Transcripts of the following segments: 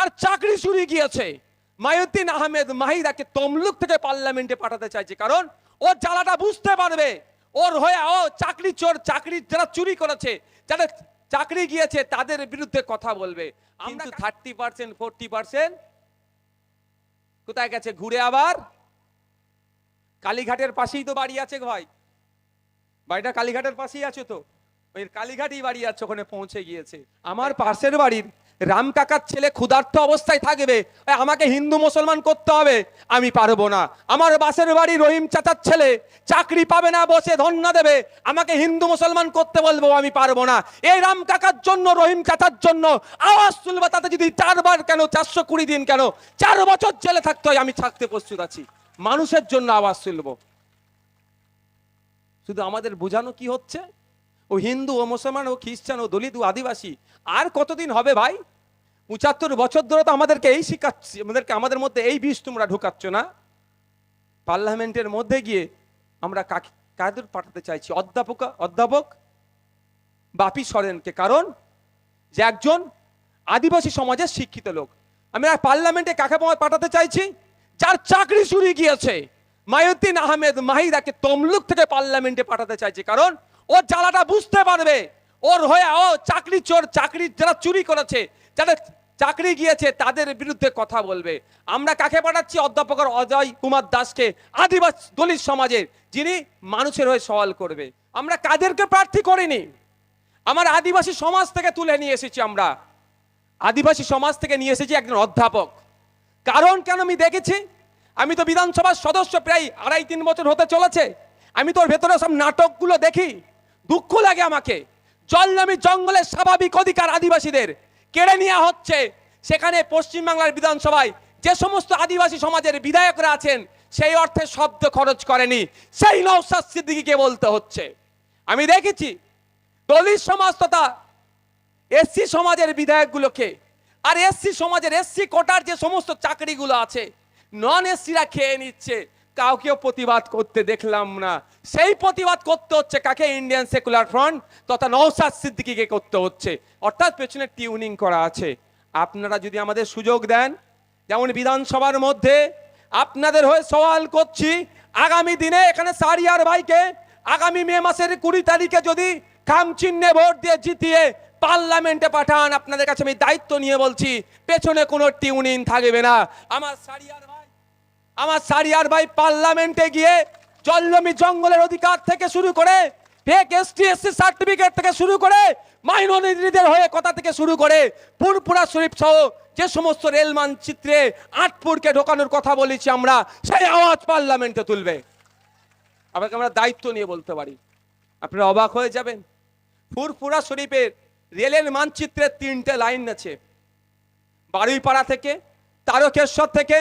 যার চাকরি চুরি গিয়েছে। মায়ুদ্দিন আহমেদ মাহিদাকে তমলুক থেকে পার্লামেন্টে পাঠাতে চাইছে কারণ ওর জ্বালাটা বুঝতে পারবে। ওর হয়ে ও চাকরি চোর চাকরি যারা চুরি করেছে যারা চাকরি গিয়েছে তাদের বিরুদ্ধে কথা বলবে। কিন্তু থার্টি পার্সেন্ট ফোরটি পার্সেন্ট কোথায় গেছে? ঘুরে আবার? কালীঘাটের পাশেই তো বাড়ি আছে ভাই। বাড়িটা কালীঘাটের পাশেই আছে তো। ওই কালীঘাটই বাড়ি আছে ওখানে পৌঁছে গিয়েছে। আমার পাশের বাড়ির রাম কাকার ছেলে ক্ষুধার্ত অবস্থায় থাকবে। আমাকে হিন্দু মুসলমান করতে হবে। আমি পারব না। আমার বাসের বাড়ি রহিম চাচার ছেলে। চাকরি পাবে না, বসে ধন্যা দেবে। আমাকে হিন্দু মুসলমান করতে বলব, আমি পারব না। এই রাম কাকার জন্য, রহিম চাচার জন্য আওয়াজ তুলবে, তাতে যদি চারবার কেন, চারশো কুড়ি দিন কেন, চার বছর জেলে থাকতে হয়, আমি থাকতে প্রস্তুত আছি। মানুষের জন্য আওয়াজ তুলবো। শুধু আমাদের বোঝানো কি হচ্ছে? ও হিন্দু ও মুসলমান ও খ্রিস্টান ও দলিত ও আদিবাসী, আর কতদিন হবে ভাই? পঁচাত্তর বছর ধরে তো আমাদেরকে এই শিখাচ্ছি, আমাদেরকে, আমাদের মধ্যে এই বিষ তোমরা ঢুকাচ্ছ না? পার্লামেন্টের মধ্যে গিয়ে আমরা কাকে, কাদের পাঠাতে চাইছি? অধ্যাপক অধ্যাপক? বাপি সরেনকে। কারণ যে একজন আদিবাসী সমাজের শিক্ষিত লোক। আমি আর পার্লামেন্টে কাকে পাঠাতে চাইছি? যার চাকরি চুরি গিয়েছে। মায়ুদ্দিন আহমেদ মাহিদাকে তমলুক থেকে পার্লামেন্টে পাঠাতে চাইছি। কারণ ও জ্বালাটা বুঝতে পারবে। ওর হয়ে, ও চাকরি চোর, চাকরি যারা চুরি করেছে যারা চাকরি গিয়েছে, তাদের বিরুদ্ধে কথা বলবে। আমরা কাকে পাঠাচ্ছি? অধ্যাপক অজয় কুমার দাসকে, আদিবাসী দলিত সমাজের, যিনি মানুষের হয়ে সওয়াল করবে। আমরা কাদেরকে প্রার্থী করিনি? আমার আদিবাসী সমাজ থেকে তুলে নিয়ে এসেছি আমরা। আদিবাসী সমাজ থেকে নিয়ে এসেছি একজন অধ্যাপক। কারণ কেন আমি দেখেছি? আমি তো বিধানসভার সদস্য প্রায় আড়াই তিন বছর হতে চলেছে। আমি তোর ভেতরে সব নাটকগুলো দেখি। দুঃখ লাগে আমাকে। জলনামি জঙ্গলের স্বাভাবিক অধিকার আদিবাসীদের কেড়ে নেওয়া হচ্ছে। সেখানে পশ্চিমবাংলার বিধানসভায় যে সমস্ত আদিবাসী সমাজের বিধায়করা আছেন, সেই অর্থে শব্দ খরচ করেনি। সেই নৌসাদ সিদ্দিকিকে বলতে হচ্ছে। আমি দেখেছি দলিত সমাজ তথা এসসি সমাজের বিধায়কগুলোকে। আর এসসি সমাজের এসসি কোটার যে সমস্ত চাকরিগুলো আছে নন এসসিরা খেয়ে নিচ্ছে। কাউকেও প্রতিবাদ করতে দেখলাম না। সেই প্রতিবাদ করতে হচ্ছে কাকে? ইন্ডিয়ান সেকুলার ফ্রন্ট তথা নৌসাদ সিদ্দিকিকে করতে হচ্ছে। অর্থাৎ পেছনে টিউনিং করা আছে। আপনারা যদি আমাদের সুযোগ দেন, যেমন বিধানসভার মধ্যে আপনাদের হয়ে সওয়াল করছি, আগামী দিনে এখানে সারিয়ার ভাইকে আগামী মে মাসের কুড়ি তারিখে যদি খাম চিহ্নে ভোট দিয়ে জিতিয়ে পার্লামেন্টে পাঠান, আপনাদের কাছে আমি দায়িত্ব নিয়ে বলছি, পেছনে কোনো টিউনিং থাকবে না। আমার সারিয়ার ভাই আমার সারিয়ার ভাই পার্লামেন্টে গিয়ে জলজমি জঙ্গলের অধিকার থেকে শুরু করে ফেক এসটি এসসি সার্টিফিকেট থেকে শুরু করে মাইনরিটিদের হয়ে কথা থেকে শুরু করে পুরপুরা শরীফ সহ যে সমস্ত রেল মানচিত্রে আটপুরকে ঢোকানোর কথা বলেছি আমরা, সেই আওয়াজ পার্লামেন্টে তুলবে। আপনাকে আমরা দায়িত্ব নিয়ে বলতে পারি। আপনারা অবাক হয়ে যাবেন। ফুরফুরা শরীফের রেলের মানচিত্রে তিনটে লাইন আছে। বারুইপাড়া থেকে, তারকেশ্বর থেকে,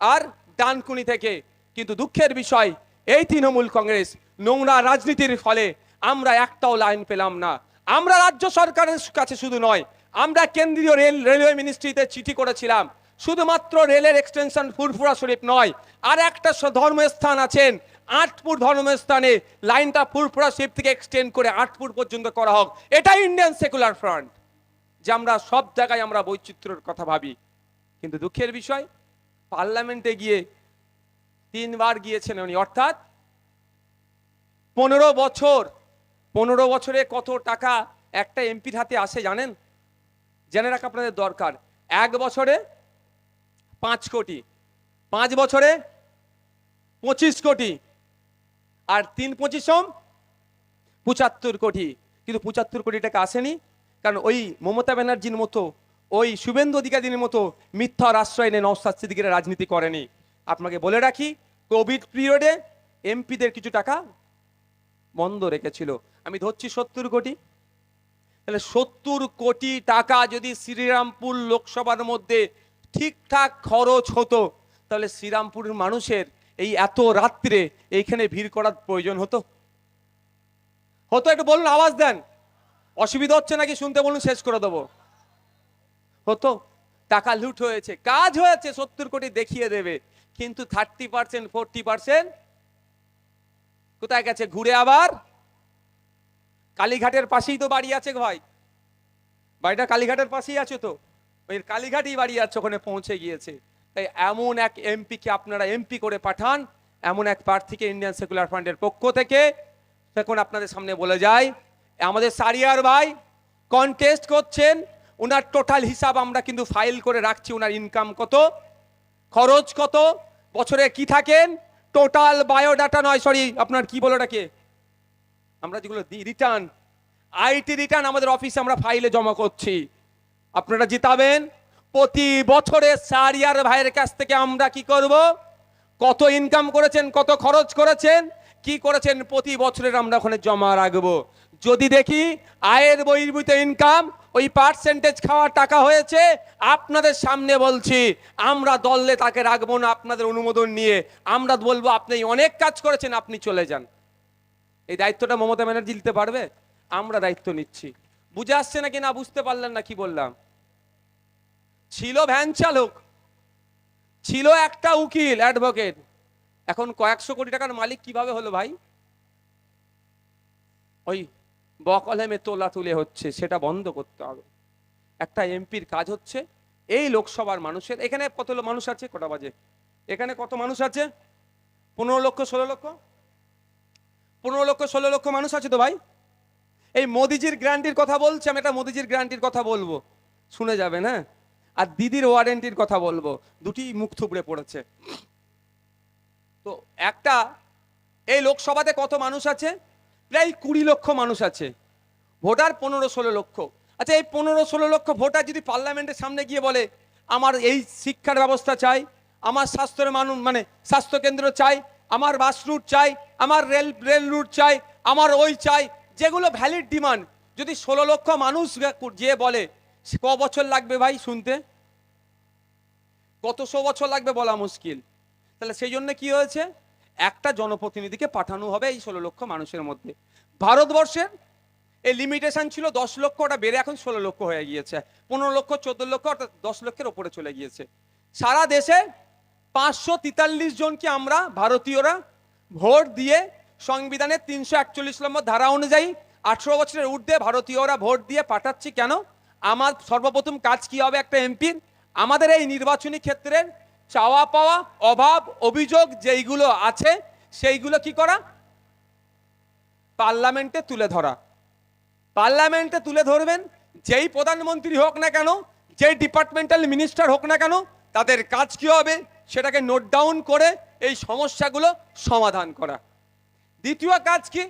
আর ডানকুনি থেকে। কিন্তু দুঃখের বিষয়, এই তৃণমূল কংগ্রেস নোংরা রাজনীতির ফলে আমরা একটাও লাইন পেলাম না। আমরা রাজ্য সরকারের কাছে শুধু নয়, আমরা কেন্দ্রীয় রেল, রেলওয়ে মিনিস্ট্রিতে চিঠি করেছিলাম। শুধুমাত্র রেলের এক্সটেনশন ফুরফুরা শরীফ নয়, আর একটা ধর্মস্থান আছেন, আটপুর ধর্মস্থানে লাইনটা ফুরফুরা শরীফ থেকে এক্সটেন্ড করে আটপুর পর্যন্ত করা হোক। এটাই ইন্ডিয়ান সেকুলার ফ্রন্ট যে আমরা সব জায়গায় আমরা বৈচিত্র্যের কথা ভাবি। কিন্তু দুঃখের বিষয় পার্লামেন্টে গিয়ে তিনবার গিয়েছেন উনি। অর্থাৎ পনেরো বছর, পনেরো বছরে কত টাকা একটা এমপির হাতে আসে জানেন? জেনে রাখা আপনাদের দরকার। এক বছরে পাঁচ কোটি, পাঁচ বছরে পঁচিশ কোটি, আর তিন পঁচিশম পঁচাত্তর কোটি। কিন্তু পঁচাত্তর কোটি টাকা আসেনি, কারণ ওই মমতা ব্যানার্জির মতো ওই শুভেন্দু অধিকারীর মতো মিথ্যার আশ্রয় নিয়ে নওসাদ সিদ্দিকের রাজনীতি করেনি। আপনাকে বলে রাখি, কোভিড পিরিয়ডে এমপিদের কিছু টাকা বন্ধ রেখেছিল। আমি ধরছি সত্তর কোটি। তাহলে সত্তর কোটি টাকা যদি শ্রীরামপুর লোকসভার মধ্যে ঠিকঠাক খরচ হতো, তাহলে শ্রীরামপুরের মানুষের এই এত রাত্রে এইখানে ভিড় করার প্রয়োজন হতো? হতো একটু বলুন, আওয়াজ দেন। অসুবিধা হচ্ছে নাকি? শুনতে বলুন, শেষ করে দেবো। হতো। টাকা লুট হয়েছে, কাজ হয়েছে, সত্তর কোটি দেখিয়ে দেবে। কিন্তু থার্টি পার্সেন্ট ফোরটি পার্সেন্ট কোথায় গেছে? ঘুরে আবার? কালীঘাটের পাশেই তো বাড়ি আছে ভাই। বাড়িটা কালীঘাটের পাশেই আছে তো। ওই কালীঘাটি বাড়ি আছে, ওখানে পৌঁছে গিয়েছে। তাই এমন এক এমপিকে আপনারা এমপি করে পাঠান, এমন এক প্রার্থীকে ইন্ডিয়ান সেকুলার ফান্ডের পক্ষ থেকে। এখন আপনাদের সামনে বলে যায় আমাদের সারিয়ার ভাই কন্টেস্ট করছেন। ওনার টোটাল হিসাব আমরা কিন্তু ফাইল করে রাখছি ওনার ইনকাম কত, খরচ কত, বছরে কি থাকেন টোটাল বায়োডাটা নয় সরি আপনার কি বলো ওটাকে? আমরা যেগুলো দিই রিটার্ন আইটি রিটার্ন আমাদের অফিসে আমরা ফাইলে জমা করছি। আপনারা জিতাবেন। প্রতি বছরে সারিয়ার ভাইয়ের কাছ থেকে আমরা কি করব? কত ইনকাম করেছেন, কত খরচ করেছেন, কি করেছেন, প্রতি বছরের আমরা ওখানে জমা রাখব। যদি দেখি, আয়ের বহির্ভূত ইনকাম ওই পার্সেন্টেজ খাওয়ার টাকা হয়েছে, আপনাদের সামনে বলছি, আমরা দললে তাকে রাখব না আপনাদের অনুমোদন নিয়ে। আমরা বলব, আপনি অনেক কাজ করেছেন, আপনি চলে যান। এই দায়িত্বটা মমতা ব্যানার্জি দিতে পারবে? আমরা দায়িত্ব নিচ্ছি। বুঝে আসছে নাকি না, বুঝতে পারলেন না, কি বললাম? ছিল ভ্যান চালক, ছিল একটা উকিল অ্যাডভোকেট এখন কয়েকশো কোটি টাকার মালিক কীভাবে হলো ভাই? ওই বকলহেমে তোলা তুলে হচ্ছে, সেটা বন্ধ করতে হবে। একটা এমপির কাজ হচ্ছে, এই লোকসভার মানুষের, এখানে কত মানুষ আছে? কটা বাজে? এখানে কত মানুষ আছে? পনেরো লক্ষ, ষোলো লক্ষ? পনেরো লক্ষ, ষোলো লক্ষ মানুষ আছে তো ভাই? এই মোদিজির গ্যারান্টির কথা বলছি, আমি একটা মোদিজির গ্যারান্টির কথা বলব। শুনে যাবে না আর দিদির ওয়ারেন্টির কথা বলব। দুটি মুখ থুবড়ে পড়েছে। তো একটা, এই লোকসভাতে কত মানুষ আছে? প্রায় কুড়ি লক্ষ মানুষ আছে। ভোটার পনেরো ষোলো লক্ষ। আচ্ছা এই পনেরো ষোলো লক্ষ ভোটার যদি পার্লামেন্টের সামনে গিয়ে বলে, আমার এই শিক্ষার ব্যবস্থা চাই, আমার স্বাস্থ্যের মানুষ মানে স্বাস্থ্যকেন্দ্র চাই, আমার বাস রুট চাই, আমার রেল রেল রুট চাই, আমার ওই চাই, যেগুলো ভ্যালিড ডিমান্ড যদি ষোলো লক্ষ মানুষ যে বলে ক বছর লাগবে ভাই শুনতে? কত শো বছর লাগবে বলা মুশকিল। তাহলে সেই জন্য কি হয়েছে? একটা জনপ্রতিনিধিকে পাঠানো হবে এই ষোলো লক্ষ মানুষের মধ্যে। ভারতবর্ষের এই লিমিটেশন ছিল দশ লক্ষ, ওটা বেড়ে এখন ষোলো লক্ষ হয়ে গিয়েছে। পনেরো লক্ষ, চোদ্দ লক্ষ, অর্থাৎ দশ লক্ষের ওপরে চলে গিয়েছে। সারা দেশে পাঁচশো তেতাল্লিশ জনকে আমরা ভারতীয়রা ভোট দিয়ে সংবিধানের তিনশো একচল্লিশ নম্বর ধারা অনুযায়ী আঠেরো বছরের ঊর্ধ্বে ভারতীয়রা ভোট দিয়ে পাঠাচ্ছি কেন? আমার সর্বপ্রথম কাজ কি হবে একটা এমপির? আমাদের এই নির্বাচনী ক্ষেত্রের চাওয়া পাওয়া, অভাব, অভিযোগ যেইগুলো আছে, সেইগুলো কি করা? পার্লামেন্টে তুলে ধরা। পার্লামেন্টে তুলে ধরবেন, যেই প্রধানমন্ত্রী হোক না কেন, যেই ডিপার্টমেন্টাল মিনিস্টার হোক না কেন, তাদের কাজ কি হবে? সেটাকে নোট ডাউন করে এই সমস্যাগুলো সমাধান করা। দ্বিতীয় কাজ কি?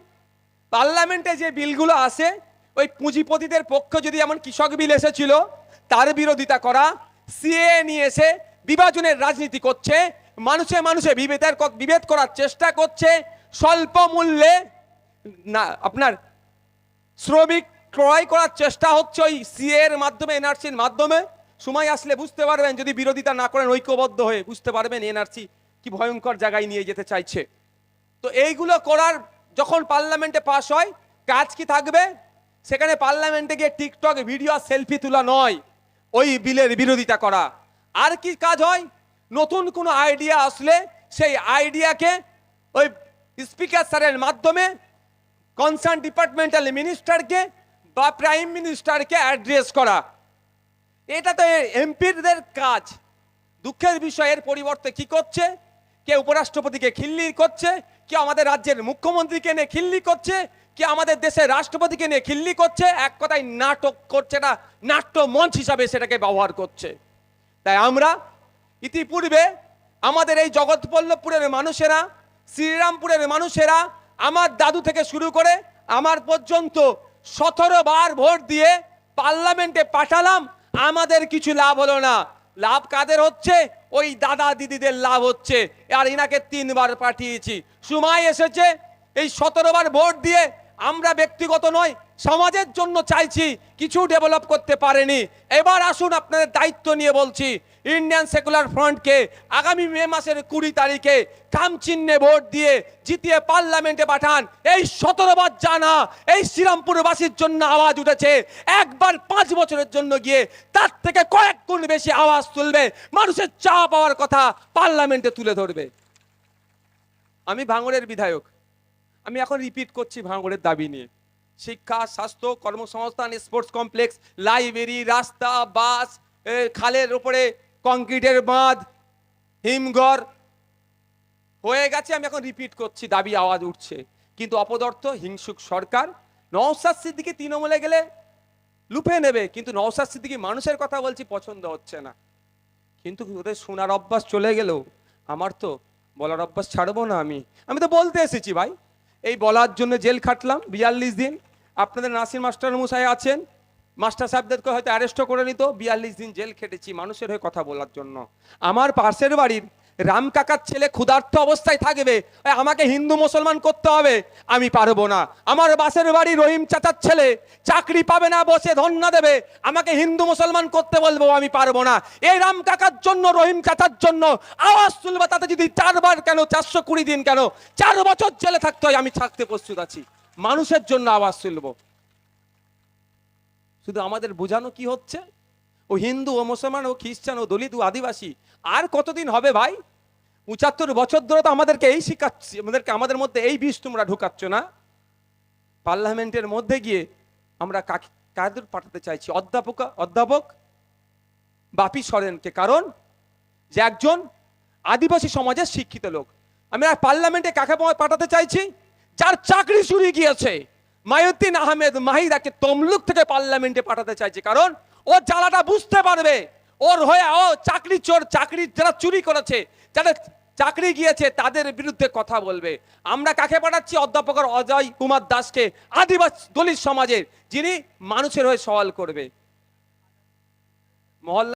পার্লামেন্টে যে বিলগুলো আসে ওই পুঁজিপতিদের পক্ষে যদি এমন কৃষক বিল এসেছিল, তার বিরোধিতা করা। সিএ নিয়ে এসে বিভাজনের রাজনীতি করছে, মানুষে মানুষে বিভেদের বিভেদ করার চেষ্টা করছে, স্বল্প মূল্যে না, আপনার শ্রমিক ক্রয় করার চেষ্টা হচ্ছে ওই সিএ এর মাধ্যমে এনআরসির মাধ্যমে। সময় আসলে বুঝতে পারবেন, যদি বিরোধিতা না করেন, ঐক্যবদ্ধ হয়ে বুঝতে পারবেন এনআরসি কি ভয়ঙ্কর জায়গায় নিয়ে যেতে চাইছে। তো এইগুলো করার যখন পার্লামেন্টে পাশ হয়, কাজ কি থাকবে? সেখানে পার্লামেন্টে গিয়ে টিকটক ভিডিও সেলফি তোলা নয়। ওই বিলের বিরোধিতা করা। আর কি কাজ হয়? নতুন কোনো আইডিয়া আসলে সেই আইডিয়াকে ওই স্পিকার স্যারের মাধ্যমে কনসার্ন ডিপার্টমেন্টাল মিনিস্টারকে বা প্রাইম মিনিস্টারকে অ্যাড্রেস করা। এটা তো এমপিদের কাজ। দুঃখের বিষয়ের পরিবর্তে কি করছে? কে উপরাষ্ট্রপতিকে খিল্লি করছে? কে আমাদের রাজ্যের মুখ্যমন্ত্রীকে নিয়ে খিল্লি করছে? কে আমাদের দেশের রাষ্ট্রপতিকে নিয়ে খিল্লি করছে? এক কথায় নাটক করছে না নাট্য মঞ্চ হিসাবে সেটাকে ব্যবহার করছে। তাই আমরা ইতিপূর্বে আমাদের এই জগৎবল্লভপুরের মানুষেরা, শ্রীরামপুরের মানুষেরা, আমার দাদু থেকে শুরু করে আমার পর্যন্ত সতেরো বার ভোট দিয়ে পার্লামেন্টে পাঠালাম, আমাদের কিছু লাভ হলো না। লাভ কাদের হচ্ছে? ওই দাদা দিদিদের লাভ হচ্ছে। আর ইনাকে তিনবার পাঠিয়েছি। সময় এসেছে, এই সতেরো বার ভোট দিয়ে আমরা ব্যক্তিগত নয় সমাজের জন্য চাইছি, কিছু ডেভেলপ করতে পারেনি। এবার আসুন আপনাদের দায়িত্ব নিয়ে বলছি ইন্ডিয়ান সেকুলার ফ্রন্টকে আগামী মে মাসের কুড়ি তারিখে কাম চিহ্নে ভোট দিয়ে জিতিয়ে পার্লামেন্টে পাঠান। এই সতেরো বার জানা, এই শ্রীরামপুরবাসীর জন্য আওয়াজ উঠেছে। একবার পাঁচ বছরের জন্য গিয়ে তার থেকে কয়েক গুণ বেশি আওয়াজ তুলবে। মানুষের চা পাওয়ার কথা পার্লামেন্টে তুলে ধরবে। আমি ভাঙড়ের বিধায়ক। আমি এখন রিপিট করছি ভাঙড়ের দাবি নিয়ে। শিক্ষা, স্বাস্থ্য, কর্মসংস্থান স্পোর্টস কমপ্লেক্স লাইব্রেরি রাস্তা, বাস খালের ওপরে কংক্রিটের বাঁধ, হিমঘর। হয়ে গেছে, আমি এখন রিপিট করছি, দাবি, আওয়াজ উঠছে। কিন্তু অপদর্থ, হিংসুক সরকার নওসাদ সিদ্দিকি তৃণমূলে গেলে লুপে নেবে, কিন্তু নওসাদ সিদ্দিকি মানুষের কথা বলছি, পছন্দ হচ্ছে না। কিন্তু ওদের শোনার অভ্যাস চলে গেলেও, আমার তো বলার অভ্যাস ছাড়বো না আমি। আমি তো বলতে এসেছি, ভাই। এই বলার জন্য জেল খাটলাম, বিয়াল্লিশ দিন। আপনাদের নাসির মাস্টার মশাই আছেন। মাস্টার সাহেবদেরকে হয়তো অ্যারেস্টও করে নিত। বিয়াল্লিশ দিন জেল খেটেছি মানুষের হয়ে কথা বলার জন্য। আমার পাশের বাড়ির রাম কাকার ছেলে ক্ষুধার্ত অবস্থায় থাকবে আমাকে হিন্দু মুসলমান করতে হবে। আমি পারব না। আমার বাসের বাড়ি রহিম চাচার ছেলে, চাকরি পাবে না, বসে ধন্যা দেবে। আমাকে হিন্দু মুসলমান করতে বলব, আমি পারব না। এই রাম কাকার জন্য, রহিম চাচার জন্য, আওয়াজ তুলবে তাতে যদি চারবার কেন, চারশো কুড়ি দিন কেন, চার বছর জেলে থাকতে হয়, আমি থাকতে প্রস্তুত আছি। মানুষের জন্য আওয়াজ তুলবো। শুধু আমাদের বোঝানো কি হচ্ছে? ও হিন্দু, ও মুসলমান, ও খ্রিস্টান, ও দলিত, ও আদিবাসী। আর কতদিন হবে ভাই? পঁচাত্তর বছর ধরে তো আমাদেরকে এই শিখাচ্ছি, আমাদেরকে, আমাদের মধ্যে এই বিষ তোমরা ঢুকাচ্ছ না। পার্লামেন্টের মধ্যে গিয়ে আমরা কাকে, কাদের পাঠাতে চাইছি? অধ্যাপক অধ্যাপক? বাপি সরেনকে। কারণ যে একজন আদিবাসী সমাজের শিক্ষিত লোক। আমরা পার্লামেন্টে কাকে পাঠাতে চাইছি? যার চাকরি চুরি গিয়েছে। মায়ুদ্দিন আহমেদ মাহিদাকে তমলুক থেকে পার্লামেন্টে পাঠাতে চাইছে। কারণ ও জ্বালাটা বুঝতে পারবে। ওর হয়ে ও চাকরি চোর, চাকরি যারা চুরি করেছে যারা চাকরি গিয়েছে, তাদের বিরুদ্ধে কথা বলবে। আমরা কাকে পাঠাচ্ছি? অধ্যাপক অজয় কুমার দাসকে, আদিবাসী দলিত সমাজের, যিনি মানুষের হয়ে সওয়াল করবে। মহল্লা